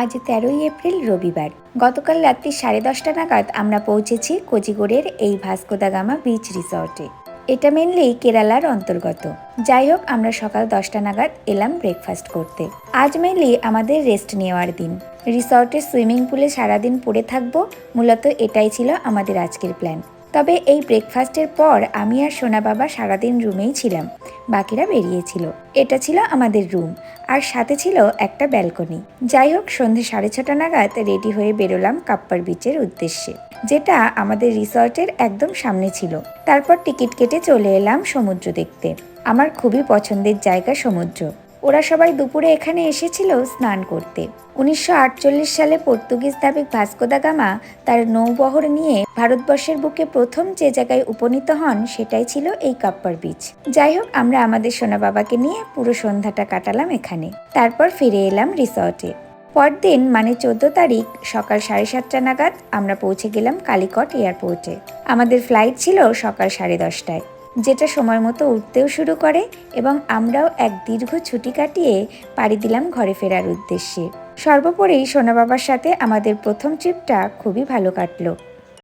আজ তেরোই এপ্রিল, রবিবার। গতকাল রাত্রি সাড়ে দশটা নাগাদ আমরা পৌঁছেছি কোজিগোড়ের এই ভাস্কোদাগামা বিচ রিসর্টে এটা মেনলি কেরালার অন্তর্গত। যাই হোক, আমরা সকাল দশটা নাগাদ এলাম ব্রেকফাস্ট করতে। আজ মেনলি আমাদের রেস্ট নেওয়ার দিন। রিসর্টের সুইমিং পুলে সারাদিন পড়ে থাকব, মূলত এটাই ছিল আমাদের আজকের প্ল্যান। তবে এই ব্রেকফাস্টের পর আমি আর সোনা বাবা সারাদিন রুমেই ছিলাম, বাকিরা বেরিয়েছিল। এটা ছিল আমাদের রুম, আর সাথে ছিল একটা ব্যালকনি। যাই হোক, সন্ধে সাড়ে ছটা নাগাদ রেডি হয়ে বেরোলাম কাপ্পার বিচের উদ্দেশ্যে, যেটা আমাদের রিসর্টের একদম সামনে ছিল। তারপর টিকিট কেটে চলে এলাম সমুদ্র দেখতে। আমার খুবই পছন্দের জায়গা সমুদ্র। ওরা সবাই দুপুরে এখানে এসেছিল স্নান করতে। উনিশশো আটচল্লিশ সালে পর্তুগিজ নাবিক ভাস্কো দা গামা তার নৌবহর নিয়ে ভারতবর্ষের বুকে প্রথম যে জায়গায় উপনীত হন সেটাই ছিল এই কাপ্পার বিচ। যাই হোক, আমরা আমাদের সোনা বাবাকে নিয়ে পুরো সন্ধ্যাটা কাটালাম এখানে। তারপর ফিরে এলাম রিসর্টে। পরদিন মানে চোদ্দ তারিখ, সকাল সাড়ে সাতটা নাগাদ আমরা পৌঁছে গেলাম কালিকট এয়ারপোর্টে। আমাদের ফ্লাইট ছিল সকাল সাড়ে দশটায়। যেটা সময় মতো উঠতেও শুরু করে এবং আমরাও এক দীর্ঘ ছুটি কাটিয়ে পাড়ি দিলাম ঘরে ফেরার উদ্দেশ্যে। সর্বোপরি সোনা বাবার সাথে আমাদের প্রথম ট্রিপটা খুবই ভালো কাটলো।